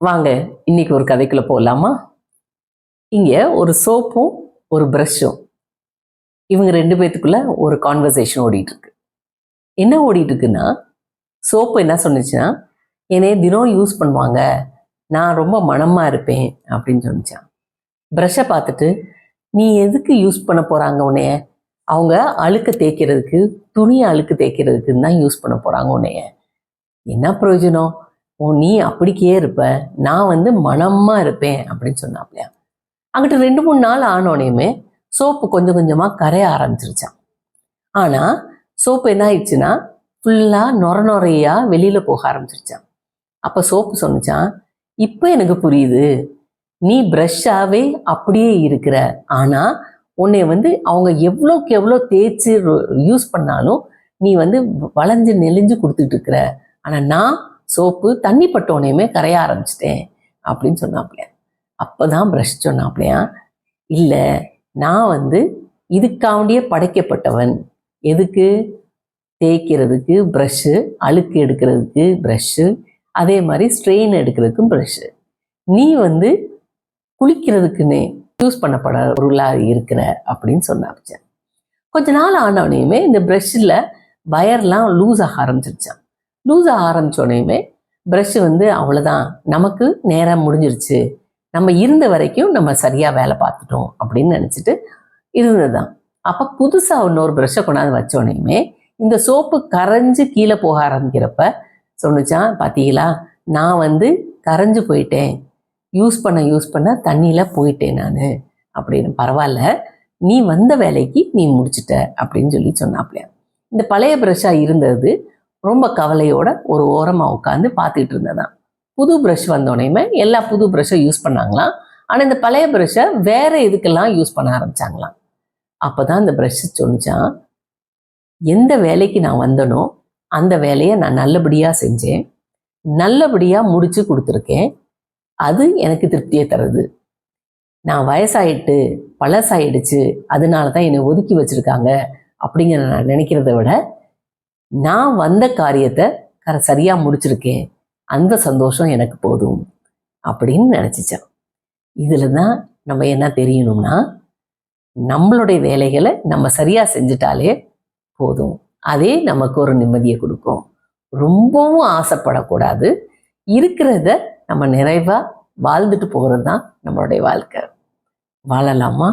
வாங்க இன்னைக்கு ஒரு கதைக்குள்ள போகலாமா இங்கே ஒரு சோப்பும் ஒரு ப்ரஷ்ஷும் இவங்க ரெண்டு பேத்துக்குள்ள ஒரு கான்வர்சேஷன் ஓடிட்டு இருக்கு என்ன ஓடிட்டு இருக்குன்னா சோப்பு என்ன சொன்னுச்சுன்னா என்னைய தினம் யூஸ் பண்ணுவாங்க. நான் ரொம்ப மனமாக இருப்பேன் அப்படின்னு சொன்னிச்சான் ப்ரஷ்ஷை பார்த்துட்டு நீ எதுக்கு யூஸ் பண்ண போகிறாங்க உன்னைய? அவங்க அழுக்க தேய்க்கிறதுக்கு துணியை அழுக்கு தேய்க்கிறதுக்குன்னு தான் யூஸ் பண்ண போகிறாங்க உன்னைய. என்ன பிரயோஜனம்? ஓ நீ அப்படிக்கே இருப்ப. நான் வந்து மனமாக இருப்பேன் அப்படின்னு சொன்னாப்லையா? அங்கிட்ட ரெண்டு மூணு நாள் ஆனோடனையுமே சோப்பு கொஞ்சம் கொஞ்சமாக கரைய ஆரம்பிச்சிருச்சான் ஆனால் சோப்பு என்ன ஆயிடுச்சுன்னா ஃபுல்லாக நொர நொறையாக வெளியில் போக ஆரம்பிச்சிருச்சான் அப்போ சோப்பு சொன்னிச்சான் இப்போ எனக்கு புரியுது. நீ ப்ரஷ்ஷாகவே அப்படியே இருக்கிற. ஆனால் உன்னை வந்து அவங்க எவ்வளோக்கு எவ்வளோ தேய்ச்சி யூஸ் பண்ணாலும் நீ வந்து வளைஞ்சு நெளிஞ்சு கொடுத்துட்டு இருக்கிற. ஆனால் நான் சோப்பு தண்ணி பட்டோனையுமே கரைய ஆரம்பிச்சிட்டேன் அப்படின்னு சொன்னாப்லையா அப்பதான் ப்ரஷ் சொன்னாப்லையா இல்லை நான் வந்து இதுக்காண்டியே படைக்கப்பட்டவன். எதுக்கு? தேய்க்கிறதுக்கு ப்ரஷ்ஷு அழுக்கு எடுக்கிறதுக்கு ப்ரஷ்ஷு அதே மாதிரி ஸ்ட்ரெயின் எடுக்கிறதுக்கும் ப்ரஷ்ஷு நீ வந்து குளிக்கிறதுக்குன்னே யூஸ் பண்ணப்பட பொருளாக இருக்கிற அப்படின்னு சொன்னாப்பிச்சேன் கொஞ்ச நாள் ஆனவனையுமே இந்த ப்ரஷ்ஷில் வயர்லாம் லூஸ் ஆக ஆரம்பிச்சிருச்சான் லூஸ் ஆக ஆரம்பிச்சோடனையுமே ப்ரஷ் வந்து அவ்வளோதான் நமக்கு நேரம் முடிஞ்சிருச்சு. நம்ம இருந்த வரைக்கும் நம்ம சரியாக வேலை பார்த்துட்டோம் அப்படின்னு நினச்சிட்டு இருந்ததுதான். அப்போ புதுசாக இன்னொரு ப்ரஷ்ஷை கொண்டாந்து வச்சோடனையுமே இந்த சோப்பு கரைஞ்சு கீழே போக ஆரம்பிக்கிறப்ப சொன்னுச்சான் பார்த்தீங்களா நான் வந்து கரைஞ்சு போயிட்டேன். யூஸ் பண்ண யூஸ் பண்ண தண்ணியில் போயிட்டேன் நான். அப்படின்னு பரவாயில்ல. நீ வந்த வேலைக்கு நீ முடிச்சிட்ட. அப்படின்னு சொல்லி சொன்னாப்லையா. இந்த பழைய ப்ரஷ்ஷாக இருந்தது ரொம்ப கவலையோட ஒரு ஓரமாக உட்காந்து பார்த்துட்டு இருந்ததான் புது ப்ரஷ் வந்தோடனையுமே எல்லா புது ப்ரஷ்ஷும் யூஸ் பண்ணாங்களாம். ஆனால் இந்த பழைய ப்ரஷ்ஷை வேறு இதுக்கெல்லாம் யூஸ் பண்ண ஆரம்பிச்சாங்களாம். அப்போ தான் இந்த ப்ரஷ் சொன்னிச்சான் எந்த வேலைக்கு நான் வந்தனோ அந்த வேலையை நான் நல்லபடியாக செஞ்சேன். நல்லபடியாக முடித்து கொடுத்துருக்கேன். அது எனக்கு திருப்தியை தருது. நான் வயசாயிட்டு பழசாயிடுச்சு. அதனால தான் என்னை ஒதுக்கி வச்சிருக்காங்க. அப்படிங்கிற நான் நினைக்கிறத விட நான் வந்த காரியத்தை கர சரியாக முடிச்சிருக்கேன். அந்த சந்தோஷம் எனக்கு போதும் அப்படின்னு நினச்சிச்சான். இதில் தான் நம்ம என்ன தெரியணும்னா நம்மளுடைய வேலைகளை நம்ம சரியாக செஞ்சுட்டாலே போதும். அதே நமக்கு ஒரு நிம்மதியை கொடுக்கும். ரொம்பவும் ஆசைப்படக்கூடாது. இருக்கிறத நம்ம நிறைவாக வாழ்ந்துட்டு போகிறது தான் நம்மளுடைய வாழ்க்கை. வாழலாமா?